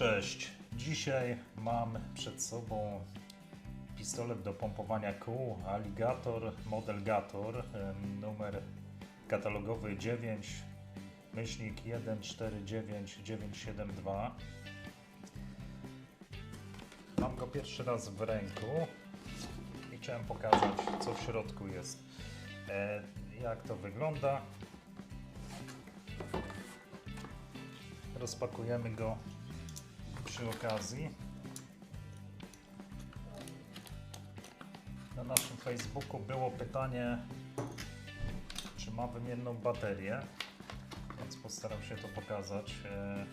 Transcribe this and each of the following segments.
Cześć. Dzisiaj mam przed sobą pistolet do pompowania kół Alligator Model Gator numer katalogowy 9 myślnik 149972. Mam go pierwszy raz w ręku i chciałem pokazać co w środku jest. E, jak to wygląda. Rozpakujemy go przy okazji. Na naszym Facebooku było pytanie, czy ma wymienną baterię, więc postaram się to pokazać, e,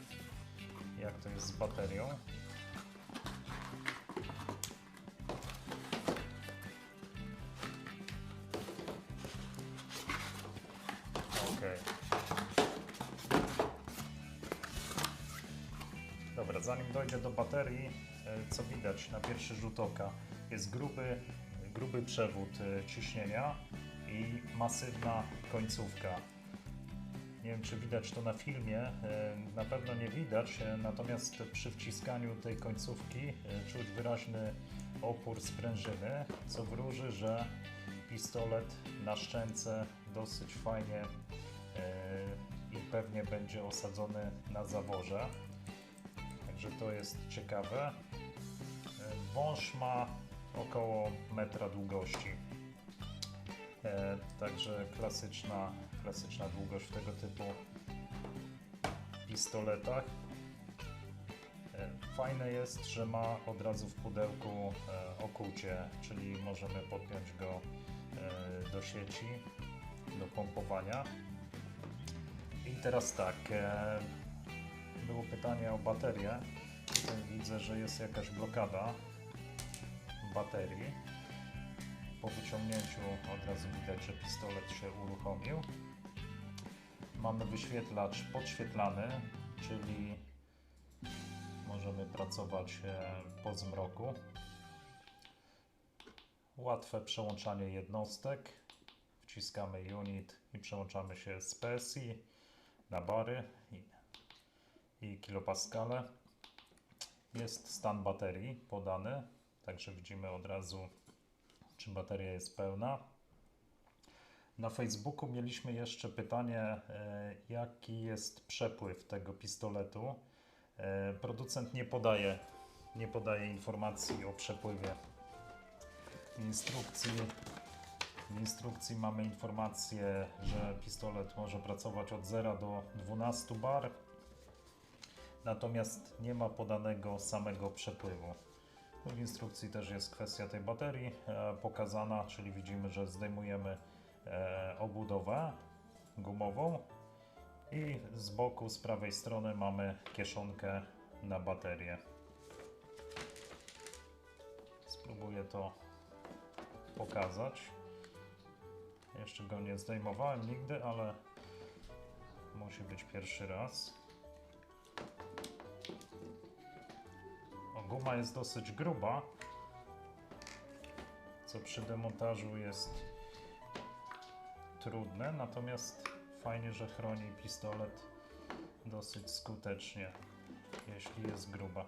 jak to jest z baterią. Dobra, zanim dojdzie do baterii, e, co widać na pierwszy rzut oka, jest gruby, gruby przewód e, ciśnienia i masywna końcówka. Nie wiem, czy widać to na filmie, e, na pewno nie widać, natomiast przy wciskaniu tej końcówki czuć wyraźny opór sprężyny, co wróży, że pistolet na szczęce dosyć fajnie i pewnie będzie osadzony na zaworze. To jest ciekawe. E, Wąż ma około metra długości. E, Także klasyczna, klasyczna długość w tego typu pistoletach. E, Fajne jest, że ma od razu w pudełku okucie, czyli możemy podpiąć go do sieci, do pompowania. I teraz tak, było pytanie o baterię. Tutaj widzę, że jest jakaś blokada baterii. Po wyciągnięciu od razu widać, że pistolet się uruchomił. Mamy wyświetlacz podświetlany, czyli możemy pracować e, po zmroku. Łatwe przełączanie jednostek. Wciskamy unit i przełączamy się z PSI na bary i i kilopaskale. Jest stan baterii podany, także widzimy od razu, czy bateria jest pełna. Na Facebooku mieliśmy jeszcze pytanie, e, jaki jest przepływ tego pistoletu. E, Producent nie podaje, nie podaje informacji o przepływie. W instrukcji, w instrukcji mamy informację, że pistolet może pracować od 0 do 12 bar, natomiast nie ma podanego samego przepływu. W instrukcji też jest kwestia tej baterii e, pokazana, czyli widzimy, że zdejmujemy e, obudowę gumową i z boku, z prawej strony mamy kieszonkę na baterię. Spróbuję to pokazać. Jeszcze go nie zdejmowałem nigdy, ale musi być pierwszy raz. Guma jest dosyć gruba, co przy demontażu jest trudne, natomiast fajnie, że chroni pistolet dosyć skutecznie, jeśli jest gruba.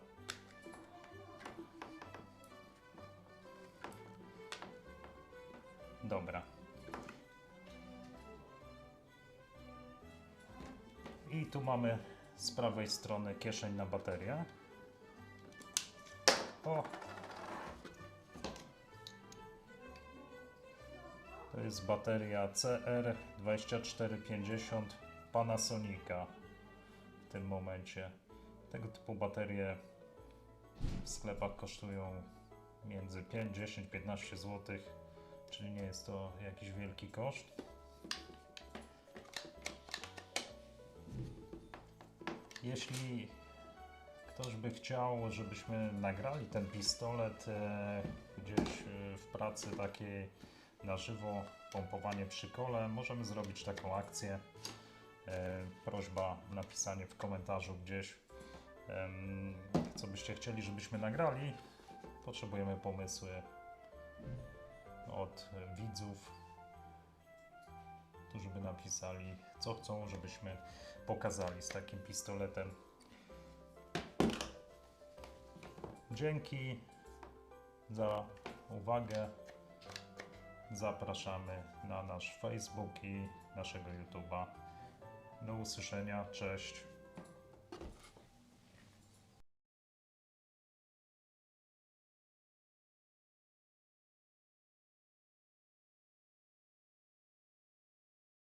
Dobra. I tu mamy z prawej strony kieszeń na baterię. O! To jest bateria CR2450 Panasonica w tym momencie. Tego typu baterie w sklepach kosztują między 5, 10, 15 zł, czyli nie jest to jakiś wielki koszt. Jeśli ktoś by chciał, żebyśmy nagrali ten pistolet e, gdzieś e, w pracy takiej na żywo, pompowanie przy kole, możemy zrobić taką akcję. E, prośba napisanie w komentarzu gdzieś, co byście chcieli, żebyśmy nagrali. Potrzebujemy pomysły od widzów, którzy by napisali, co chcą, żebyśmy pokazali z takim pistoletem. Dzięki za uwagę. Zapraszamy na nasz Facebook i naszego YouTube'a. Do usłyszenia. Cześć.